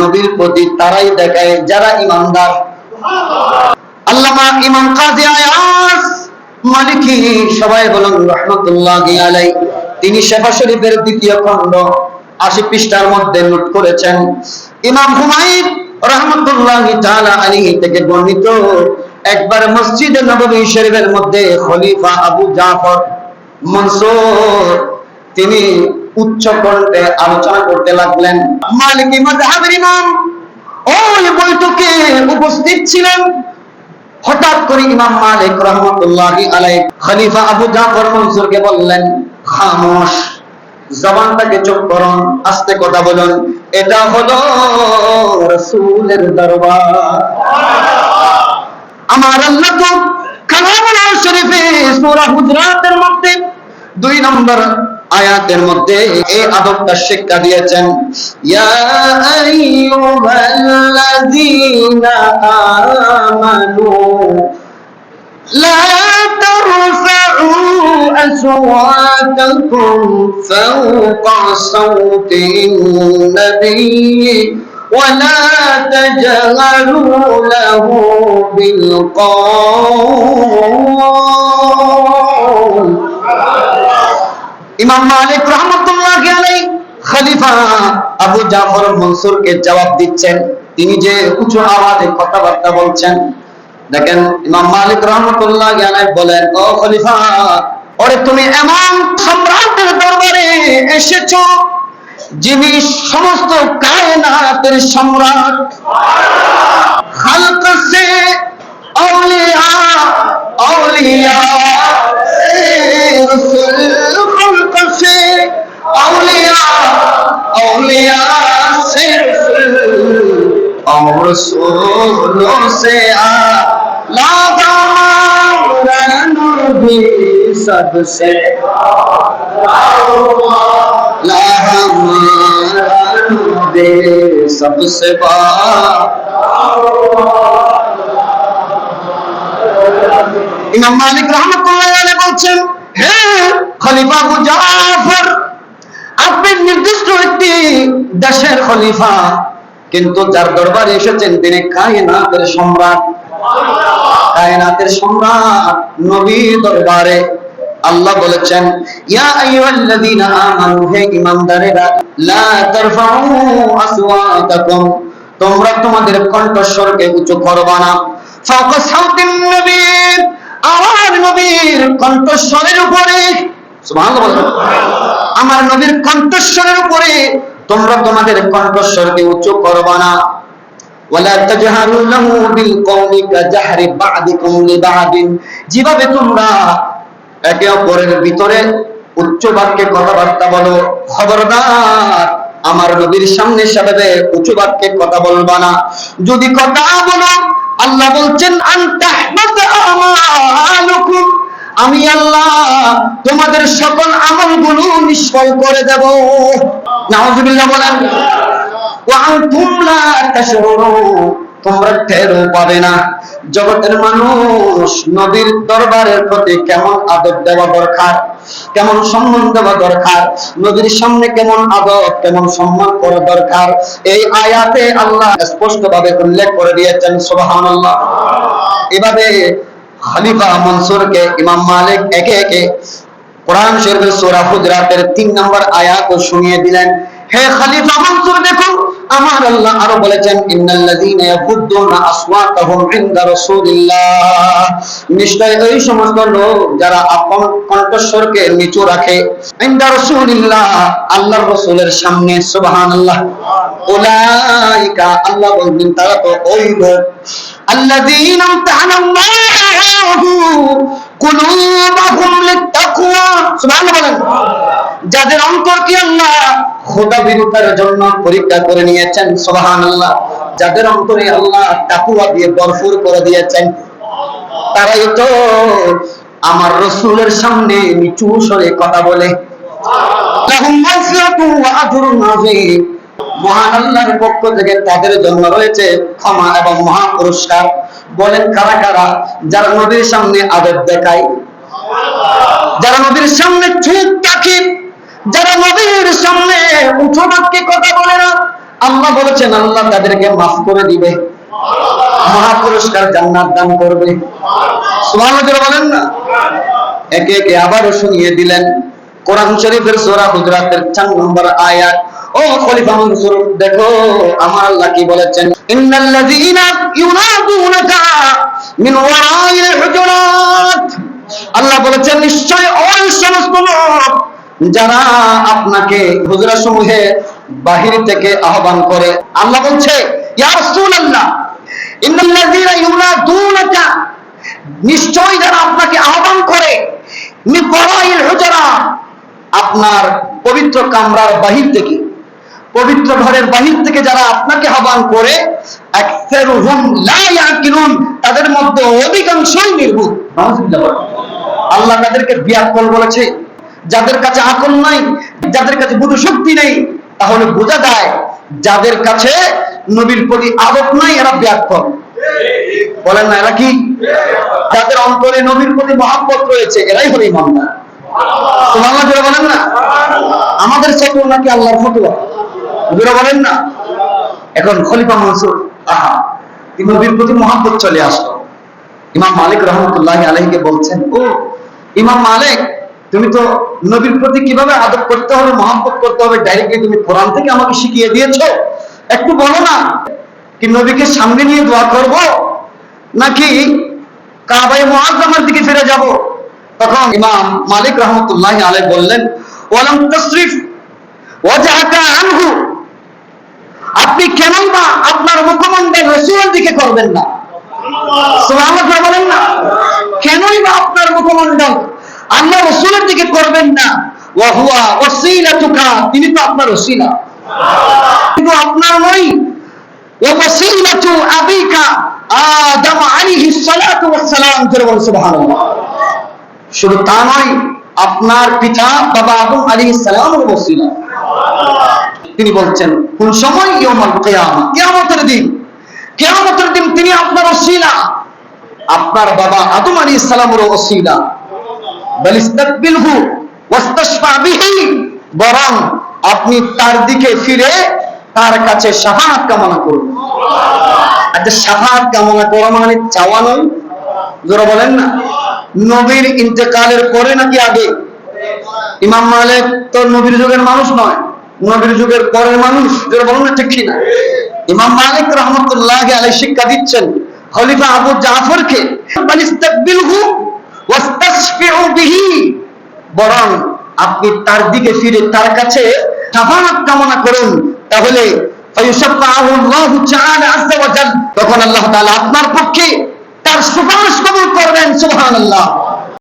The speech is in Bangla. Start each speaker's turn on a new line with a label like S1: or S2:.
S1: নবীর প্রতি তারাই দেখায়, যারা ইমানদার। আল্লামা ইমাম কাজী আয়াস মালিকি সবাই বলুন, রহমতুল্লাহ আলাই তিনি শেফা শরীফের দ্বিতীয় খণ্ড আশি পৃষ্ঠার মধ্যে নোট করেছেন। ইমাম হুমায়ুন রহমতুল্লাহ তাআলা আলাইহি থেকে বর্ণিত একবার মসজিদে নববী শরীফের মধ্যে খলিফা আবু জাফর মনসুর, তিনি উচ্চ কণ্ঠে আলোচনা করতে লাগলেন। মালিকি মাযহাবের ইমাম ওই বৈঠকে উপস্থিত ছিলেন। হঠাৎ করে ইমাম মালিক রহমতুল্লাহি আলাই খলিফা আবু জাফর মনসুরকে বললেন, খামোশ, জবানটাকে চুপ করুন, আস্তে কথা বলুন। এটা হলো রাসূলের দরবার। আমার আল্লাহ তো কালামুল শরীফে সূরা হুজরাতের মধ্যে দুই নম্বর আয়াতের মধ্যে এই আদবটা শিক্ষা দিয়েছেন ইয়া আইয়ুহাল্লাযীনা আমানু লা তারফা'ু أصواتكم فوق صوت النبي ولا تجهروا له بالقول ইমাম মালিক রহমতুল্লাহ আলাই খলিফা আবু জাফর মনসুরকে জবাব দিচ্ছেন। তিনি যে উঁচু আওয়াজে কথাবার্তা বলছেন। দেখেন, ইমাম মালিক রহমতুল্লাহ আলাই বলেন, ও খলিফা, ওরে তুমি এমন সম্রাটের দরবারে এসেছ যিনি সমস্ত কায়নাতের সম্রাট। খালক সে আউলিয়া আউলিয়া আউলিয়া আউলিয়া সে রসুল और रसूलों से आला हमारा नबी सबसे ला हमारा नबी सबसे बा ইমাম মালিক রহমতুল্লাহ আলাইহি বলছেন হে খলিফা আবু জাফর আপনি নির্দিষ্ট একটি দেশের খলিফা। কিন্তু যার দরবারে এসেছেন তিনি কায়নাতের সম্রাট। কায়নাতের সম্রাট নবীর দরবারে আল্লাহ বলেছেন, ইয়া আইয়ুহাল্লাযীনা আমানু, হে ঈমানদারেরা লা তারফাউ আসওয়াতাকুম, তোমরা তোমাদের কণ্ঠস্বরকে উঁচু করবা না। ফাওকা সাউতিন নবী আমার নবীর কণ্ঠস্বরের উপরে আমার নবীর কণ্ঠস্বরের উপরে তোমরা তোমাদের কণ্ঠস্বরকে উঁচু করবা না। যেভাবে তোমরা একে অপরের ভিতরে উচ্চ বাক্যে কথাবার্তা বলো, খবরদার, আমার নবীর সামনে সেভাবে উঁচু বাক্যে কথা বলবা না। যদি কথা বলো, আল্লাহ বলছেন আমি আল্লাহ তোমাদের সকল আমলগুলো নিষ্ফল করে দেব। তোমরা টেরও পাবে না। জগতের মানুষ নবীর দরবারের প্রতি কেমন আদব দেওয়া দরকার, কেমন সম্মান দেওয়া দরকার, নবীর সামনে কেমন আদব, কেমন সম্মান করা দরকার, এই আয়াতে আল্লাহ স্পষ্ট ভাবে উল্লেখ করে দিয়েছেন, সুবহানাল্লাহ। এভাবে খলিফা মনসুরকে, ইমাম মালিক একে একে কোরআন শরীফের সূরা হুজরাতের 3 নম্বর আয়াত শুনিয়ে দিলেন। হে খলিফা মনসুর, দেখুন আমার আল্লাহ আরও বলেছেন, ইন্নাল্লাযীনা আসওয়াতাহুম ইনদা রাসূলিল্লাহ। নিশ্চয় সমস্ত লোক যারা আপন কণ্ঠস্বরকে নিচু রাখে, ইনদা রাসূলিল্লাহ আল্লাহর রাসূলের সামনে, সুবহানাল্লাহ। উলাইকা, আল্লাহ তারা তো ওই লোক। আল্লাযীনা ইমতাহানাল্লাহু কুলুবাহুম সুবহানাল্লাহ যাদের অন্তরকে আল্লাহ? খোদা বিরুদ্ধের জন্য পরীক্ষা করে নিয়েছেন, সুবহানাল্লাহ। যাদের অন্তরে আল্লাহ তাকুয়া দিয়ে ভরপুর করে দিয়েছেন, তারাই তো আমার রসুলের সামনে নিচু স্বরে কথা বলে। মহান আল্লাহর পক্ষ থেকে তাদের জন্য রয়েছে ক্ষমা এবং মহা পুরস্কার। বলেন, কারা কারা? যারা নবীর সামনে আদব দেখায়, যারা নবীর সামনে চুপ থাকে যারা নবীর সামনে উঠো বাক্যে কথা বলে না, আল্লাহ বলেছেন, আল্লাহ তাদেরকে মাফ করে দিবে। মহা পুরস্কার জান্নাত দান করবে। সুবহানাল্লাহ বলেন না? একে একে আবারও শুনিয়ে দিলেন। কোরআন শরীফের সূরা হুজরাতের 4 নম্বর আয়াত। ও খলিফা মনসুর, দেখো, আমার আল্লাহ কি বলেছেন? ইন্নাল্লাযীনা ইউনাদুনাকা মিন ওয়ারাইল হুজুরাত আল্লাহ বলেছেন, নিশ্চয় ওই সমস্ত লোক যারা আপনাকে হুজরা সমূহে বাহির থেকে আহ্বান করে আল্লাহ বলছে ইয়া নিশ্চয় যারা আপনাকে আহ্বান করে আপনার পবিত্র কামরার বাহির থেকে পবিত্র ঘরের বাহির থেকে যারা আপনাকে আহ্বান করে তাদের মধ্যে অধিকাংশই নির্ভুল। আল্লাহ তাদেরকে বিয়াকল বলেছে যাদের কাছে আকল নাই, যাদের কাছে বুধ শক্তি নেই, তাহলে বোঝা যায় যাদের কাছে নবীর প্রতি আদব নাই, এরা বিয়াকল বলেন না, এরা কি? যাদের অন্তরে নবীর প্রতি মহাব্বত রয়েছে, এরাই হলো ইমানদার। বলেন না? আমাদের চক্র নাকি আল্লাহর বলেন না? এখন খলিফা মনসুর, আহা নবীর প্রতি মহাব্বত চলে আসলো। ইমাম মালিক রহমতুল্লাহ আলাইকে বলছেন, ও, ইমাম মালিক তুমি তো নবীর প্রতি কীভাবে আদব করতে হবে, মহাব্বত করতে হবে ডাইরেক্টলি তুমি কোরআন থেকে আমাকে শিখিয়ে দিয়েছ? একটু বলো না কি নবীকে সামনে নিয়ে দোয়া করব নাকি কাবাই মুআজ্জামার দিকে ফিরে যাব? তখন ইমাম মালিক রহমতুল্লাহ আলে বললেন, ওয়ালাম তাসরিফ ওয়াজহাকা আনহু। আপনি কেন বা আপনার মুখমণ্ডল রসুলের দিকে করবেন না? সুবহানাল্লাহ বলেন না কেনই বা আপনার মুখমণ্ডল আল্লাহ রসুলের দিকে করবেন না। ওয়া হুয়া ওয়াসিলাতুকা, তিনি তো আপনার ওসিলা। কিন্তু আপনার নই আবিকা আদম সালাতু সুবহানাল্লাহ। শুধু তা নয়, আপনার পিতা বাবা আদম আলাইহিস সালামের ওসিলা। তিনি বলছেন, কোন সময় ইয়মাল কিয়ামা? কিয়ামতের দিন। কিয়ামতের দিন তিনি আপনার ওসিলা। আপনার বাবা আদম আলাইহিস সালামের ওসিলা বল ইস্তাকবিলহু ওয়াস্তাশফা বিহি বরং আপনি তার দিকে ফিরে তার কাছে শাফাআত কামনা করুন। আচ্ছা শাফাআত কামনা করা মানে চাওয়া নয়? জোরে বলেন না। নবীর ইন্তেকালের পরে নাকি আগে? ইমাম মালিক তো নবীর যুগের মানুষ নয়, নবীর যুগের পরের মানুষ। যেটা বলুন না, ঠিক কিনা ইমাম মালিক রহমতুল্লাহ আলাই শিক্ষা দিচ্ছেন, খলিফা আবু জাফরকে বালিস্তাকবিলহু ওয়াস্তাশফিউ বরং আপনি তার দিকে ফিরে তার কাছে শাফাআত কামনা করুন। তাহলে আল্লাহু তখন আল্লাহ আপনার পক্ষে তার সুপারিশ কবুল করবেন, সুবহানাল্লাহ।